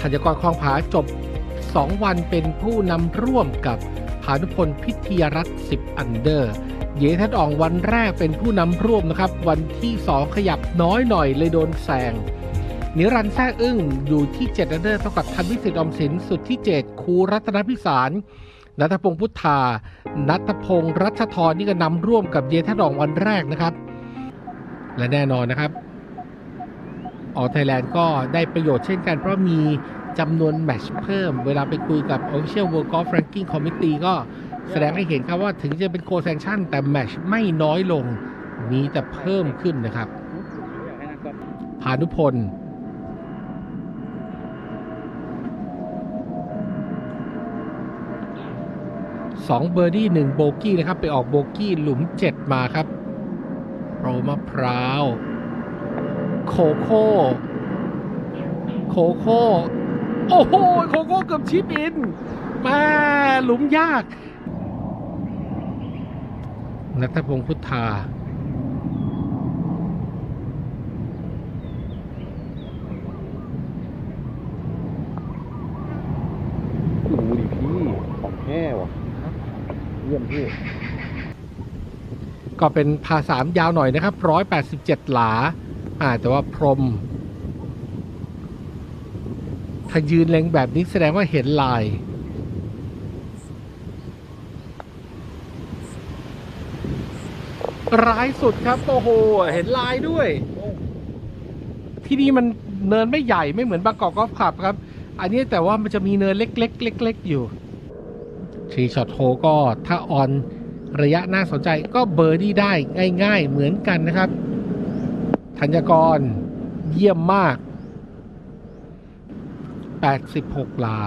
ธัญกรคลองผาจบ 2 วันเป็นผู้นำร่วมกับพานุพลพิทยรัตน์10 อันเดอร์ เยทัดอ่องวันแรกเป็นผู้นำร่วมนะครับ วันที่ 2 ขยับน้อยหน่อยเลยโดนแซงนิรันแท้อึ้งอยู่ที่ 7 อันเดอร์เท่ากับทันวิสิตอมสินสุดที่ 7 คูรัตนพิสารนัทพงศ์พุทธา นัทพงศ์รัชทรนี่ก็นำร่วมกับเยทัดอ่องวันแรกนะครับ และแน่นอนนะครับออไทยแลนด์ก็ได้ประโยชน์เช่นกันเพราะมี จำนวนแมตช์เพิ่ม เวลาไปคุยกับ Official World Golf Ranking Committee ก็แสดงให้เห็นครับว่าถึงจะเป็นโคแซงชั่น แต่แมตช์ไม่น้อยลง มีแต่เพิ่มขึ้นนะครับพานุพลสองเบอร์ดี้หนึ่งโบกี้นะครับ ไปออกโบกี้หลุมเจ็ดมาครับโรมะพร้าว โคโค่ โคโค่ โอ้โหโคโค่เกือบชิปอินมาหลุมยากนัทพงศ์พุทธาดูดิพี่ของแท้ว่ะเยี่ยมพี่ ก็เป็นพาสามยาวหน่อยนะครับร้อยแปดสิบเจ็ดหลา อ่า แต่ว่าพรม ถ้ายืนเล็งแบบนี้แสดงว่าเห็นลายร้ายสุดครับโอ้โห เห็นลายด้วย ที่นี่มันเนินไม่ใหญ่ไม่เหมือนบางกอกกอล์ฟคลับครับ อันนี้แต่ว่ามันจะมีเนินเล็กๆเล็กๆอยู่ทีช็อตโฮก็ถ้าออนระยะน่าสนใจก็เบอร์ดี้ได้ง่าย ๆ เหมือนกันนะครับ ธัญกรเยี่ยมมาก 86หลา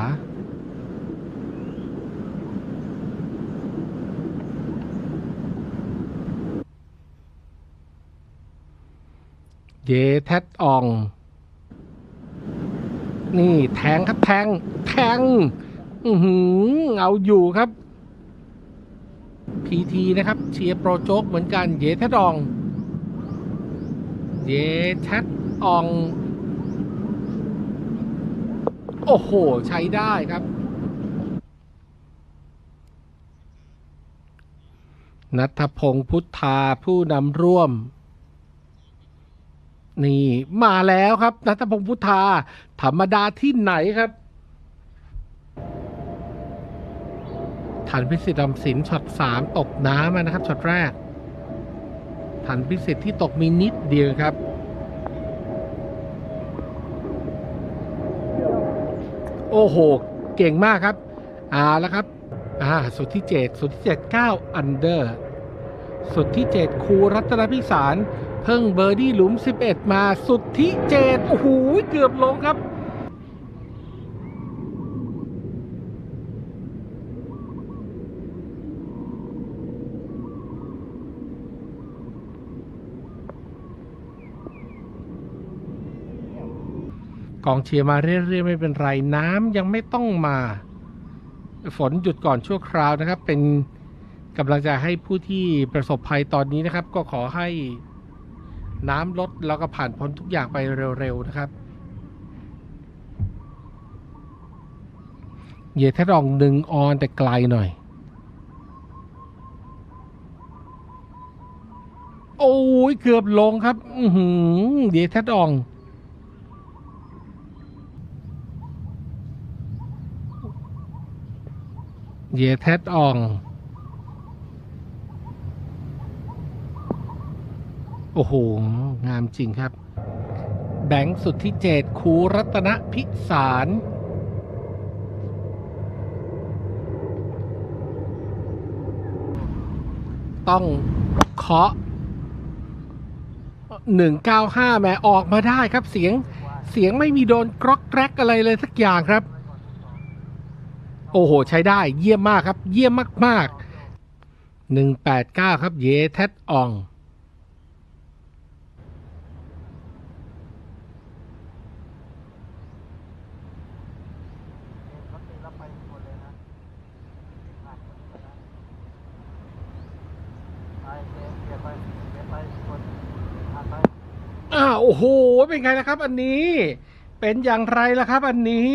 เยแทดออง นี่แทงครับแทง แทง อือหือ เอาอยู่ครับ พีทีนะครับ เชียร์โปรโจ๊กเหมือนกัน เยแทดออง เยแทดออง โอ้โห ใช้ได้ครับ นัทพงศ์พุทธาผู้นำร่วม นี่มาแล้วครับนัทพงศ์พุทธา ธรรมดาที่ไหนครับฐานพิสิทธิ์ออมสินช็อตสามตกน้ำนะครับช็อตแรกฐานพิสิทธิ์ที่ตกมีนิดเดียวครับ อ้โห เก่งมากครับ อ่าแล้วครับ อ่า สุดที่เจ็ดสุดที่เจ็ดเก้าอันเดอร์ สุดที่เจ็ดครูรัตนพิสาร เพิ่งเบอร์ดี้หลุม11มา สุดที่เจ็ดโอ้โห เกือบลงครับ กองเชียร์มาเรื่อยๆไม่เป็นไรน้ำยังไม่ต้องมา ฝนหยุดก่อนชั่วคราวนะครับ เป็นกำลังใจให้ผู้ที่ประสบภัยตอนนี้นะครับ ก็ขอให้น้ำลดแล้วก็ผ่านพ้นทุกอย่างไปเร็วๆนะครับ เหยียดแท้รองหนึ่งออนแต่ไกลหน่อย โอ้ยเกือบลงครับ อืเหยียดแท้รอง เยแทดอองโอ้โห งามจริงครับ แบงค์สุดที่เจ็ดคูรัตนพิสารต้องเคาะหนึ่งเก้าห้าแหม่ออกมาได้ครับเสียงเสียงไม่มีโดนกรอกแกรกอะไรเลยสักอย่างครับ โอ้โห ใช้ได้เยี่ยมมากครับ เยี่ยมมากๆหนึ่งแปดเก้าครับ เยแทดออง อ้าวโอ้โห เป็นไงนะครับ อันนี้ เป็นอย่างไรล่ะครับ อันนี้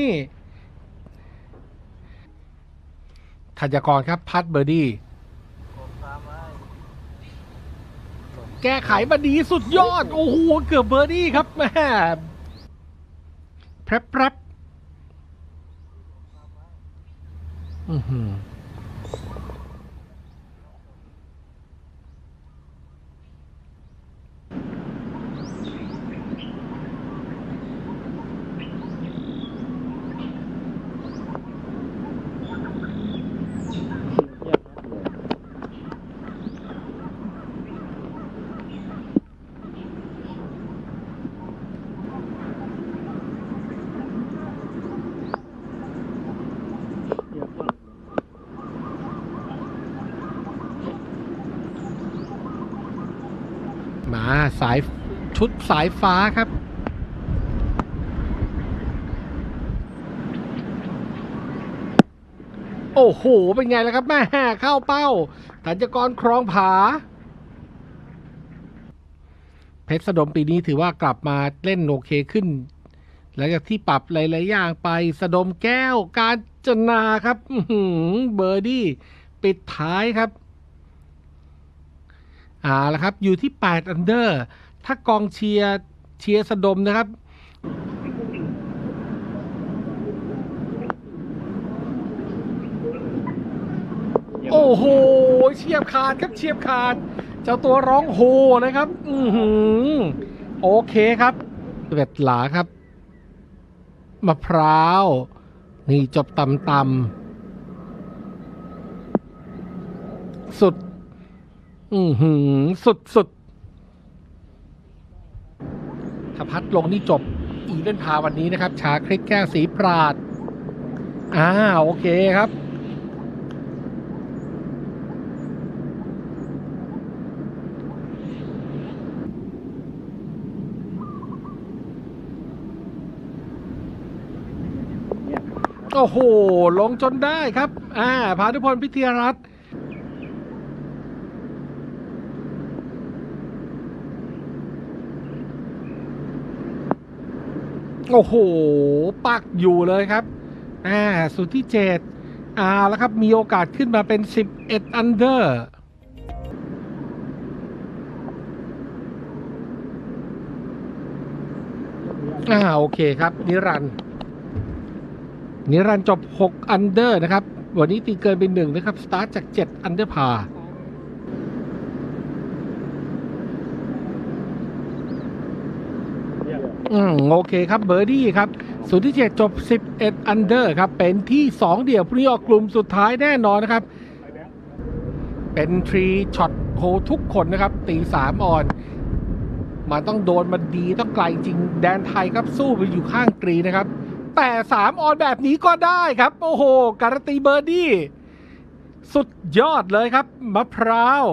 ธัญกรครับ พัดเบอร์ดี้แก้ไขมาดีสุดยอด โอ้โห เกือบเบอร์ดี้ครับแม่แพรบแพรบอือหือ มาสายชุดสายฟ้าครับ โอ้โห เป็นไงล่ะครับแม่เข้าเป้าธัญกรครองผา เพชรสดมปีนี้ถือว่ากลับมาเล่นโอเคขึ้น หลังจากที่ปรับหลาย ๆ อย่างไปสดมแก้วการจนาครับเบอร์ดี้ ปิดท้ายครับ อ่าแล้วครับ อยู่ที่ 8 อันเดอร์ ถ้ากองเชียร์เชียร์สะดมนะครับ โอ้โห เฉียบขาดครับเฉียบขาด เจ้าตัวร้องโหเลยครับ อือหือ โอเคครับเบ็ดหลาครับ มะพร้าว นี่จบตำตำสุด อือหือ สุดสุดถ้าพัดลงนี่จบ อีเวนพาวันนี้นะครับ ชาคริกแก้วสีปราด อ่า โอเคครับ โอ้โห ลงจนได้ครับ อ่า พานุพลพิทยารัตน์ โอ้โห ปักอยู่เลยครับ อ่า สุดที่เจ็ดอ่าแล้วครับ มีโอกาสขึ้นมาเป็น 11 อันเดอร์ อ่า โอเคครับ นิรันนิรันจบ 6 อันเดอร์นะครับ วันนี้ตีเกินไปหนึ่งนะครับ สตาร์ทจาก 7 อันเดอร์พา อืมโอเคครับเบอร์ดี้ครับสุดที่7จบ 11 อันเดอร์ครับ เป็นที่ 2 เดี่ยวพรุ่งนี้ออกกลุ่มสุดท้ายแน่นอนนะครับ เป็นทรีช็อตโฮทุกคนนะครับ ตี3ออน มันต้องโดนมันดีต้องไกลจริง แดนไทยครับสู้ไปอยู่ข้างกรีนะครับ แต่สามออนแบบนี้ก็ได้ครับ โอ้โห การันตีเบอร์ดี้ สุดยอดเลยครับ มะพร้าว